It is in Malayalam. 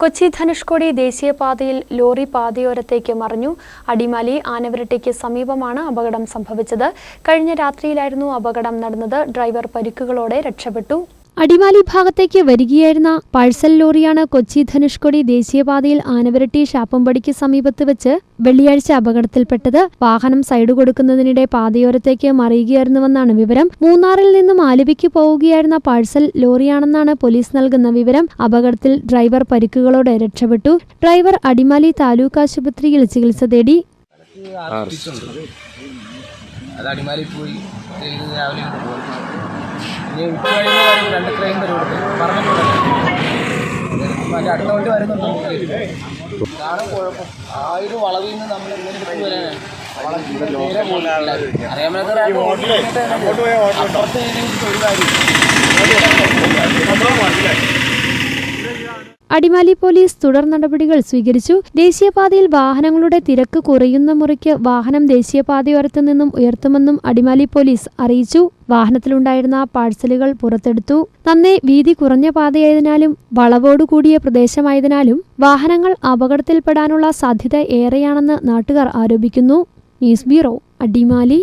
കൊച്ചി ധനുഷ്കോടി ദേശീയപാതയിൽ ലോറി പാതയോരത്തേക്ക് മറിഞ്ഞു. അടിമാലി ആനവരട്ടയ്ക്ക് സമീപമാണ് അപകടം സംഭവിച്ചത്. കഴിഞ്ഞ രാത്രിയിലായിരുന്നു അപകടം നടന്നത്. ഡ്രൈവർ പരിക്കുകളോടെ രക്ഷപ്പെട്ടു. അടിമാലി ഭാഗത്തേക്ക് വരികയായിരുന്ന പാഴ്സൽ ലോറിയാണ് കൊച്ചി ധനുഷ്കോടി ദേശീയപാതയിൽ ആനവരട്ടി ഷാപ്പമ്പടിക്ക് സമീപത്ത് വെച്ച് വെള്ളിയാഴ്ച അപകടത്തിൽപ്പെട്ടത് വാഹനം സൈഡ് കൊടുക്കുന്നതിനിടെ പാതയോരത്തേക്ക് മറിയുകയായിരുന്നുവെന്നാണ് വിവരം. മൂന്നാറിൽ നിന്നും ആലുവയ്ക്ക് പോവുകയായിരുന്ന പാഴ്സൽ ലോറിയാണെന്നാണ് പോലീസ് നൽകുന്ന വിവരം. അപകടത്തിൽ ഡ്രൈവർ പരിക്കുകളോടെ രക്ഷപ്പെട്ടു. ഡ്രൈവർ അടിമാലി താലൂക്ക് ആശുപത്രിയിൽ ചികിത്സ തേടി. അത് അടിമാലി പോയി. രാവിലെ ഇനി ഉച്ച കഴിയുമ്പോൾ വരും രണ്ട് ട്രെയിൻ വരും ഇവിടുത്തെ പറഞ്ഞിട്ടുണ്ട്. മറ്റേ അടുത്ത വണ്ടി വരുന്നുണ്ട്? ഇതാണ് കുഴപ്പം. ആ ഒരു വളവിൽ നിന്ന് നമ്മൾ ഇങ്ങനെ ഇട്ട് വരാനാണ്. അറിയാൻ മേലാത്ത ഒരു കാര്യം. അടിമാലി പോലീസ് തുടർ നടപടികൾ സ്വീകരിച്ചു. ദേശീയപാതയിൽ വാഹനങ്ങളുടെ തിരക്ക് കുറയുന്ന മുറയ്ക്ക് വാഹനം ദേശീയപാതയോരത്തു നിന്നും ഉയർത്തുമെന്നും അടിമാലി പോലീസ് അറിയിച്ചു. വാഹനത്തിലുണ്ടായിരുന്ന പാഴ്സലുകൾ പുറത്തെടുത്തു. നന്നേ വീതി കുറഞ്ഞ പാതയായതിനാലും വളവോടുകൂടിയ പ്രദേശമായതിനാലും വാഹനങ്ങൾ അപകടത്തിൽപ്പെടാനുള്ള സാധ്യത ഏറെയാണെന്ന് നാട്ടുകാർ ആരോപിക്കുന്നു. News bureau Adimali.